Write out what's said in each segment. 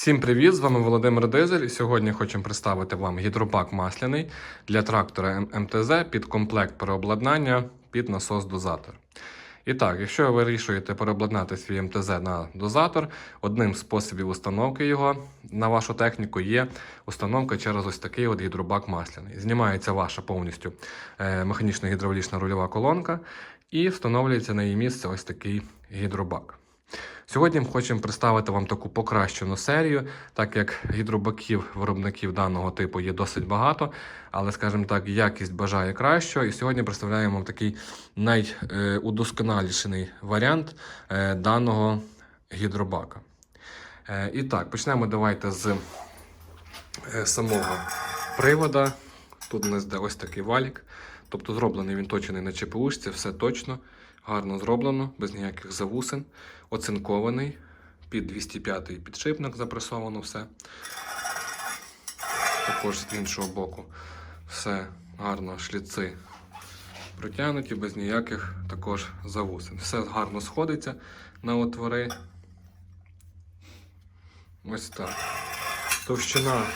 Всім привіт! З вами Володимир Дизель. Сьогодні хочемо представити вам гідропак масляний для трактора МТЗ під комплект переобладнання під насос-дозатор. І так, якщо ви вирішуєте переобладнати свій МТЗ на дозатор, одним з способів установки його на вашу техніку є установка через ось такий от гідробак масляний. Знімається ваша повністю е, механічна гідравлічна рульова колонка і встановлюється на її місце ось такий гідробак. Сьогодні ми хочемо представити вам таку покращену серію, так як гідробаків виробників даного типу є досить багато, але, скажімо так, якість бажає кращого. І сьогодні представляємо вам такий найудосконалішений варіант е, даного гідробака. Е, І так, почнемо давайте з е, самого привода. Тут у нас йде ось такий валік. Тобто зроблений він точений на ЧПУшці, все точно, гарно зроблено, без ніяких завусин, оцинкований, під 205 підшипник запресовано все. Також з іншого боку все гарно, шліци протягнуті, без ніяких також завусин. Все гарно сходиться на отвори. Ось так. Товщина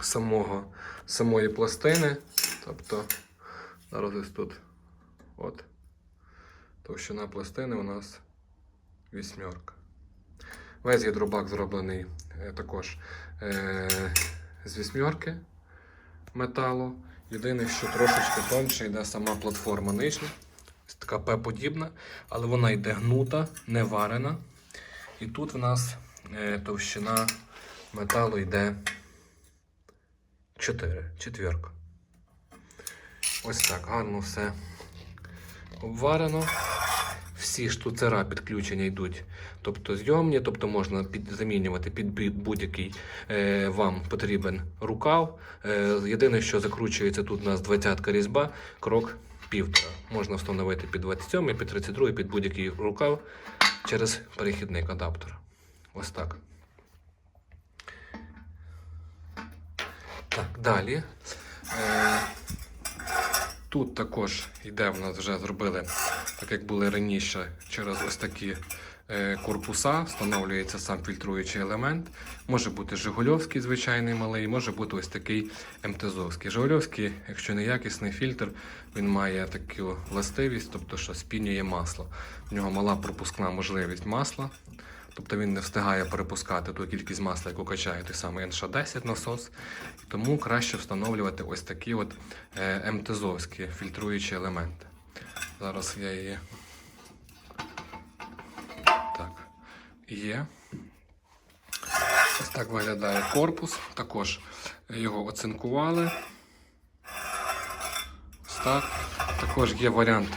самого, самої пластини. Тобто, зараз ось тут от. Товщина пластини у нас вісьмерка. Весь гідробак зроблений е, також е, з вісьмерки металу. Єдине, що трошечки тоньше йде сама платформа нижня. Така П-подібна, але вона йде гнута, не варена. І тут в нас е, товщина металу йде 4, четвірка. Ось так, гарно все обварено. Всі штуцера підключення йдуть, тобто зйомні, тобто можна під, замінювати під будь-який е, вам потрібен рукав. Е, єдине, що закручується тут у нас 20-ка різьба, крок півтора. Можна встановити під 27, під 32, під будь-який рукав через перехідник адаптер. Ось так. Так, далі. Е, Тут також йде в нас вже зробили, так як були раніше, через ось такі е, корпуса, встановлюється сам фільтруючий елемент. Може бути Жигульовський звичайний малий, може бути ось такий МТЗовський. Жигульовський, якщо не якісний фільтр, він має таку властивість, тобто що спінює масло. В нього мала пропускна можливість масла. Тобто він не встигає перепускати ту кількість масла, яку качає той самий НШ-10 насос. Тому краще встановлювати ось такі от е, МТЗовські фільтруючі елементи. Зараз я її. Так, є. Ось так виглядає корпус. Також його оцинкували. Ось так. Також є варіант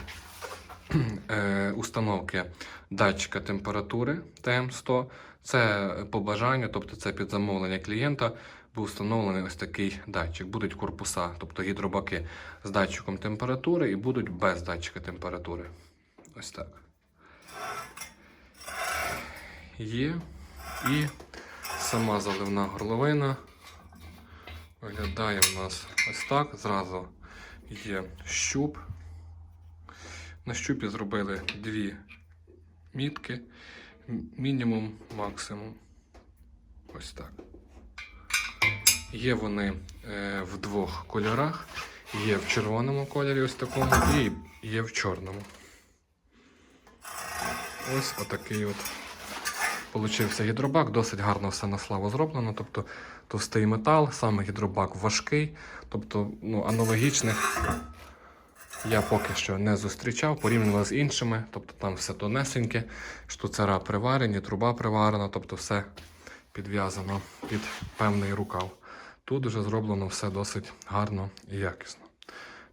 установки датчика температури ТМ100. Це по бажанню, тобто це під замовлення клієнта, був встановлений ось такий датчик. Будуть корпуса, тобто гідробаки з датчиком температури і будуть без датчика температури. Ось так. Є. І сама заливна горловина виглядає у нас ось так. Зразу є щуп. На щупі зробили дві мітки. Мінімум, максимум. Ось так. Є вони е, в двох кольорах. Є в червоному кольорі, ось такому, і є в чорному. Ось отакий от получився гідробак. Досить гарно все на славу зроблено. Тобто товстий метал, саме гідробак важкий. Тобто, ну, аналогічних я поки що не зустрічав, порівняно з іншими, тобто там все тонесеньке, штуцера приварені, труба приварена, тобто все підв'язано під певний рукав. Тут вже зроблено все досить гарно і якісно.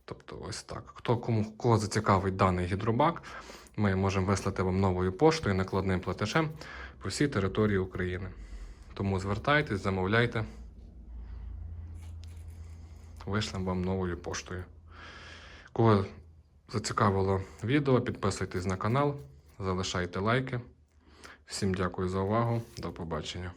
Тобто, ось так. Хто кому кого зацікавить даний гідробак, ми можемо вислати вам новою поштою, накладним платежем по всій території України. Тому звертайтесь, замовляйте. Вишлемо вам новою поштою. Кого зацікавило відео, підписуйтесь на канал, залишайте лайки. Всім дякую за увагу. До побачення.